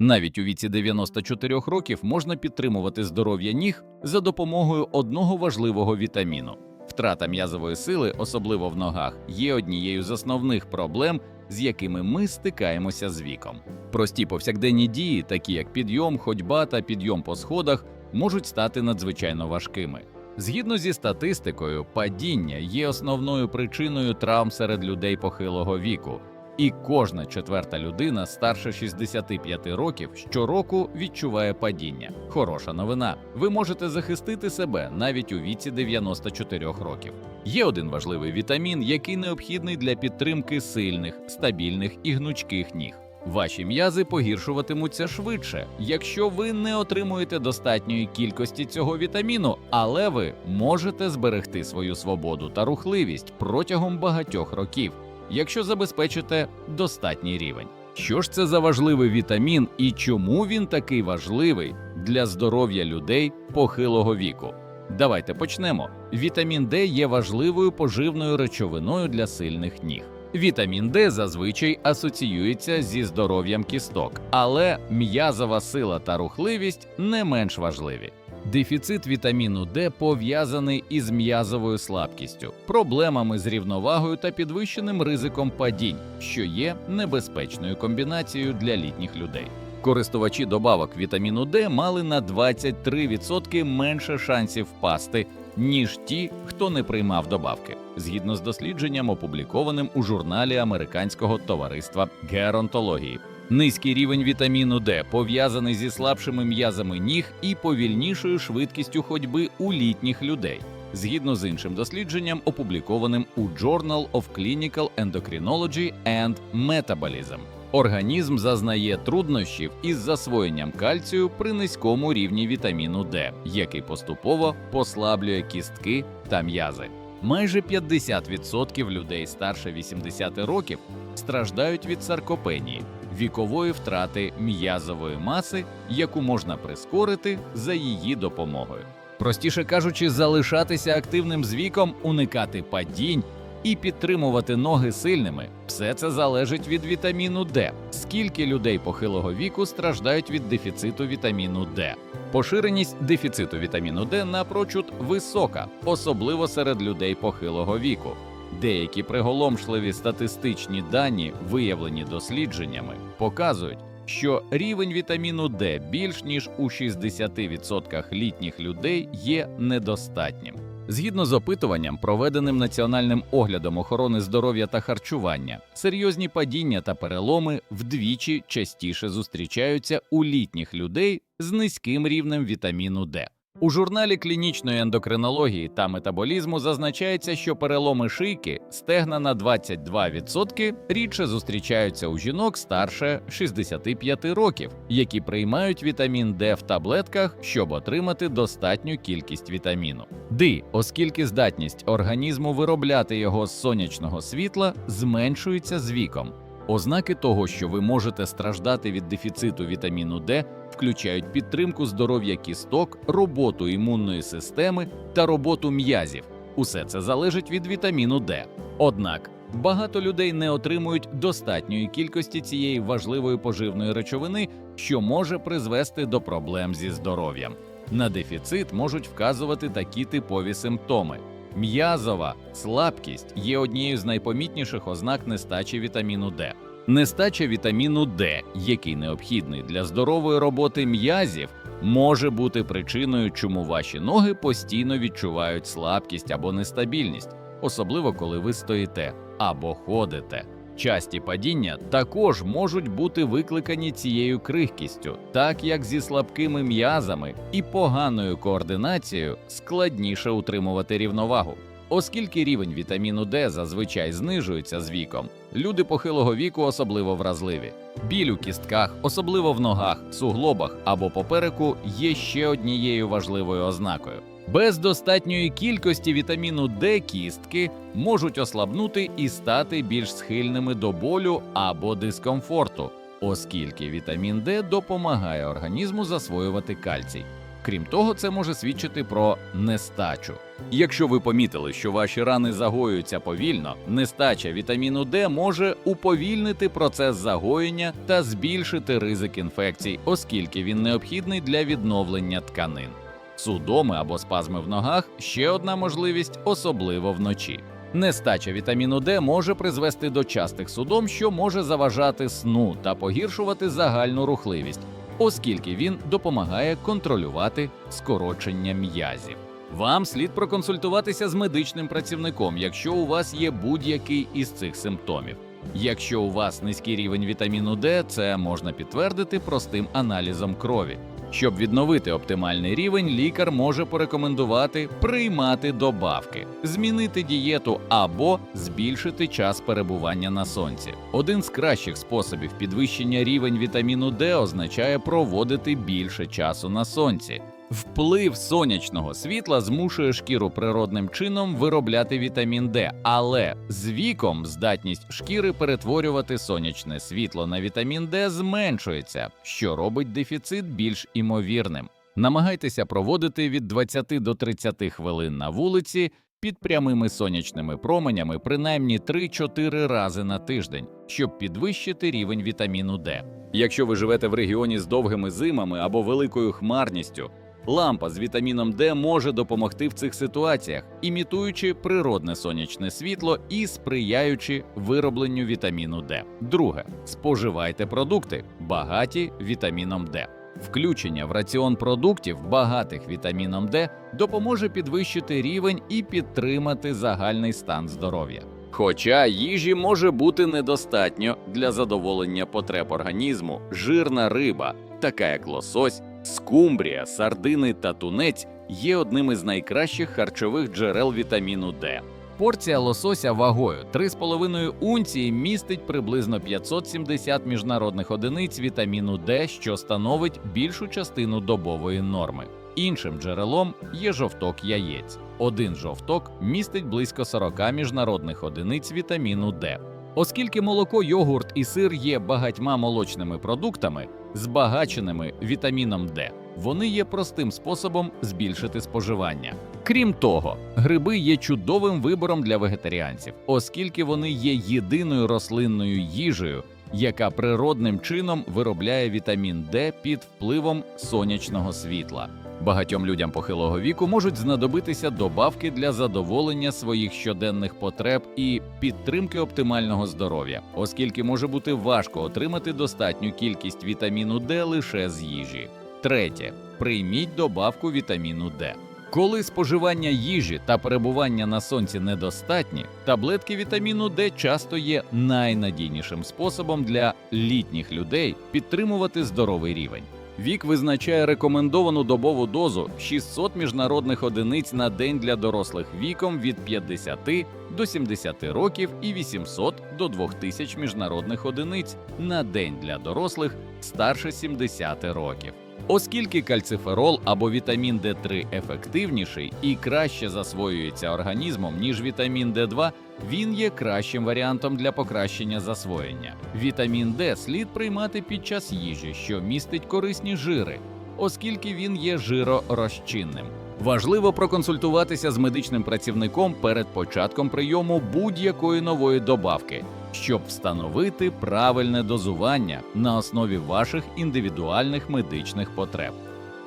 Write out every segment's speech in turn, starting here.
Навіть у віці 94 років можна підтримувати здоров'я ніг за допомогою одного важливого вітаміну. Втрата м'язової сили, особливо в ногах, є однією з основних проблем, з якими ми стикаємося з віком. Прості повсякденні дії, такі як підйом, ходьба та підйом по сходах, можуть стати надзвичайно важкими. Згідно зі статистикою, падіння є основною причиною травм серед людей похилого віку, і кожна четверта людина старше 65 років щороку відчуває падіння. Хороша новина. Ви можете захистити себе навіть у віці 94 років. Є один важливий вітамін, який необхідний для підтримки сильних, стабільних і гнучких ніг. Ваші м'язи погіршуватимуться швидше, якщо ви не отримуєте достатньої кількості цього вітаміну, але ви можете зберегти свою свободу та рухливість протягом багатьох років, якщо забезпечите достатній рівень. Що ж це за важливий вітамін і чому він такий важливий для здоров'я людей похилого віку? Давайте почнемо. Вітамін Д є важливою поживною речовиною для сильних ніг. Вітамін Д зазвичай асоціюється зі здоров'ям кісток, але м'язова сила та рухливість не менш важливі. Дефіцит вітаміну Д пов'язаний із м'язовою слабкістю, проблемами з рівновагою та підвищеним ризиком падінь, що є небезпечною комбінацією для літніх людей. Користувачі добавок вітаміну Д мали на 23% менше шансів впасти, ніж ті, хто не приймав добавки, згідно з дослідженням, опублікованим у журналі Американського товариства геронтології. Низький рівень вітаміну Д пов'язаний зі слабшими м'язами ніг і повільнішою швидкістю ходьби у літніх людей. Згідно з іншим дослідженням, опублікованим у Journal of Clinical Endocrinology and Metabolism. Організм зазнає труднощів із засвоєнням кальцію при низькому рівні вітаміну Д, який поступово послаблює кістки та м'язи. Майже 50% людей старше 80 років страждають від саркопенії, вікової втрати м'язової маси, яку можна прискорити за її допомогою. Простіше кажучи, залишатися активним з віком, уникати падінь і підтримувати ноги сильними. Все це залежить від вітаміну Д. Скільки людей похилого віку страждають від дефіциту вітаміну Д? Поширеність дефіциту вітаміну Д напрочуд висока, особливо серед людей похилого віку. Деякі приголомшливі статистичні дані, виявлені дослідженнями, показують, що рівень вітаміну Д більш ніж у 60% літніх людей є недостатнім. Згідно з опитуванням, проведеним Національним оглядом охорони здоров'я та харчування, серйозні падіння та переломи вдвічі частіше зустрічаються у літніх людей з низьким рівнем вітаміну Д. У журналі клінічної ендокринології та метаболізму зазначається, що переломи шийки стегна на 22% рідше зустрічаються у жінок старше 65 років, які приймають вітамін Д в таблетках, щоб отримати достатню кількість вітаміну. Д, оскільки здатність організму виробляти його з сонячного світла зменшується з віком. Ознаки того, що ви можете страждати від дефіциту вітаміну Д, включають підтримку здоров'я кісток, роботу імунної системи та роботу м'язів. Усе це залежить від вітаміну Д. Однак багато людей не отримують достатньої кількості цієї важливої поживної речовини, що може призвести до проблем зі здоров'ям. На дефіцит можуть вказувати такі типові симптоми. М'язова слабкість є однією з найпомітніших ознак нестачі вітаміну Д. Нестача вітаміну Д, який необхідний для здорової роботи м'язів, може бути причиною, чому ваші ноги постійно відчувають слабкість або нестабільність, особливо коли ви стоїте або ходите. Часті падіння також можуть бути викликані цією крихкістю, так як зі слабкими м'язами і поганою координацією складніше утримувати рівновагу. Оскільки рівень вітаміну Д зазвичай знижується з віком, люди похилого віку особливо вразливі. Біль у кістках, особливо в ногах, суглобах або попереку, є ще однією важливою ознакою. Без достатньої кількості вітаміну Д кістки можуть ослабнути і стати більш схильними до болю або дискомфорту, оскільки вітамін Д допомагає організму засвоювати кальцій. Крім того, це може свідчити про нестачу. Якщо ви помітили, що ваші рани загоюються повільно, нестача вітаміну Д може уповільнити процес загоєння та збільшити ризик інфекцій, оскільки він необхідний для відновлення тканин. Судоми або спазми в ногах ще одна можливість, особливо вночі. Нестача вітаміну Д може призвести до частих судом, що може заважати сну та погіршувати загальну рухливість, оскільки він допомагає контролювати скорочення м'язів. Вам слід проконсультуватися з медичним працівником, якщо у вас є будь-який із цих симптомів. Якщо у вас низький рівень вітаміну Д, це можна підтвердити простим аналізом крові. Щоб відновити оптимальний рівень, лікар може порекомендувати приймати добавки, змінити дієту або збільшити час перебування на сонці. Один з кращих способів підвищення рівень вітаміну Д означає проводити більше часу на сонці. Вплив сонячного світла змушує шкіру природним чином виробляти вітамін Д, але з віком здатність шкіри перетворювати сонячне світло на вітамін Д зменшується, що робить дефіцит більш імовірним. Намагайтеся проводити від 20 до 30 хвилин на вулиці під прямими сонячними променями принаймні 3-4 рази на тиждень, щоб підвищити рівень вітаміну Д. Якщо ви живете в регіоні з довгими зимами або великою хмарністю, лампа з вітаміном Д може допомогти в цих ситуаціях, імітуючи природне сонячне світло і сприяючи виробленню вітаміну Д. Друге, споживайте продукти, багаті вітаміном Д. Включення в раціон продуктів, багатих вітаміном Д, допоможе підвищити рівень і підтримати загальний стан здоров'я. Хоча їжі може бути недостатньо для задоволення потреб організму, жирна риба, така як лосось, скумбрія, сардини та тунець, є одним із найкращих харчових джерел вітаміну Д. Порція лосося вагою 3,5 унції містить приблизно 570 міжнародних одиниць вітаміну Д, що становить більшу частину добової норми. Іншим джерелом є жовток яєць. Один жовток містить близько 40 міжнародних одиниць вітаміну Д. Оскільки молоко, йогурт і сир є багатьма молочними продуктами, збагаченими вітаміном Д, вони є простим способом збільшити споживання. Крім того, гриби є чудовим вибором для вегетаріанців, оскільки вони є єдиною рослинною їжею, яка природним чином виробляє вітамін Д під впливом сонячного світла. Багатьом людям похилого віку можуть знадобитися добавки для задоволення своїх щоденних потреб і підтримки оптимального здоров'я, оскільки може бути важко отримати достатню кількість вітаміну Д лише з їжі. Третє. Прийміть добавку вітаміну Д. Коли споживання їжі та перебування на сонці недостатні, таблетки вітаміну Д часто є найнадійнішим способом для літніх людей підтримувати здоровий рівень. Вік визначає рекомендовану добову дозу 600 міжнародних одиниць на день для дорослих віком від 50 до 70 років і 800 до 2000 міжнародних одиниць на день для дорослих старше 70 років. Оскільки кальциферол або вітамін Д3 ефективніший і краще засвоюється організмом, ніж вітамін Д2, він є кращим варіантом для покращення засвоєння. Вітамін Д слід приймати під час їжі, що містить корисні жири, оскільки він є жиророзчинним. Важливо проконсультуватися з медичним працівником перед початком прийому будь-якої нової добавки, щоб встановити правильне дозування на основі ваших індивідуальних медичних потреб.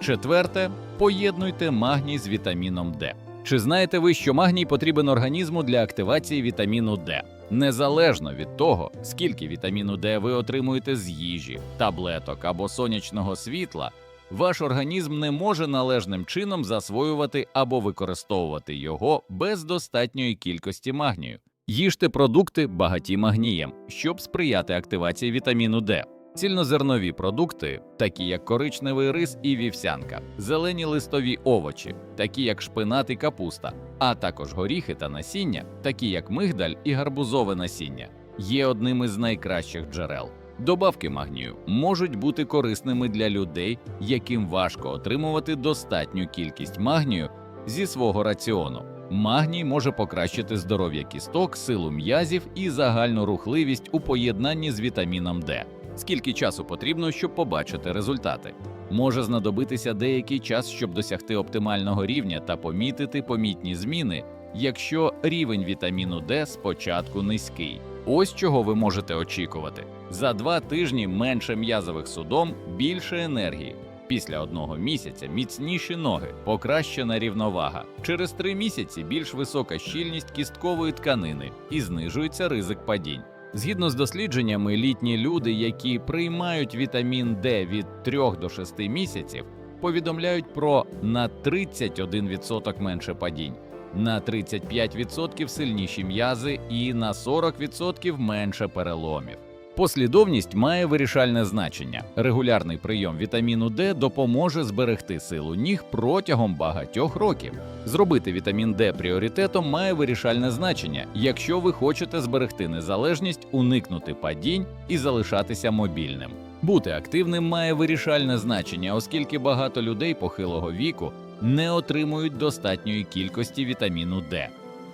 Четверте, поєднуйте магній з вітаміном Д. Чи знаєте ви, що магній потрібен організму для активації вітаміну Д? Незалежно від того, скільки вітаміну Д ви отримуєте з їжі, таблеток або сонячного світла, ваш організм не може належним чином засвоювати або використовувати його без достатньої кількості магнію. Їжте продукти багаті магнієм, щоб сприяти активації вітаміну Д. Цільнозернові продукти, такі як коричневий рис і вівсянка, зелені листові овочі, такі як шпинат і капуста, а також горіхи та насіння, такі як мигдаль і гарбузове насіння, є одним із найкращих джерел. Добавки магнію можуть бути корисними для людей, яким важко отримувати достатню кількість магнію зі свого раціону. Магній може покращити здоров'я кісток, силу м'язів і загальну рухливість у поєднанні з вітаміном Д. Скільки часу потрібно, щоб побачити результати? Може знадобитися деякий час, щоб досягти оптимального рівня та помітити помітні зміни, якщо рівень вітаміну Д спочатку низький. Ось чого ви можете очікувати: за два тижні менше м'язових судом, більше енергії. Після одного місяця міцніші ноги, покращена рівновага. Через три місяці більш висока щільність кісткової тканини і знижується ризик падінь. Згідно з дослідженнями, літні люди, які приймають вітамін Д від 3 до 6 місяців, повідомляють про на 31% менше падінь, на 35% сильніші м'язи і на 40% менше переломів. Послідовність має вирішальне значення. Регулярний прийом вітаміну Д допоможе зберегти силу ніг протягом багатьох років. Зробити вітамін Д пріоритетом має вирішальне значення, якщо ви хочете зберегти незалежність, уникнути падінь і залишатися мобільним. Бути активним має вирішальне значення, оскільки багато людей похилого віку не отримують достатньої кількості вітаміну Д.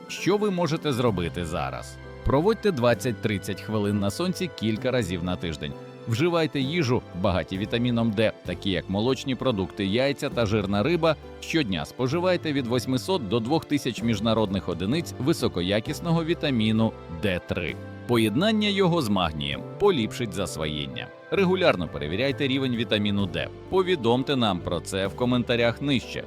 Що ви можете зробити зараз? Проводьте 20-30 хвилин на сонці кілька разів на тиждень. Вживайте їжу, багаті вітаміном Д, такі як молочні продукти, яйця та жирна риба. Щодня споживайте від 800 до 2000 міжнародних одиниць високоякісного вітаміну Д3. Поєднання його з магнієм поліпшить засвоєння. Регулярно перевіряйте рівень вітаміну Д. Повідомте нам про це в коментарях нижче.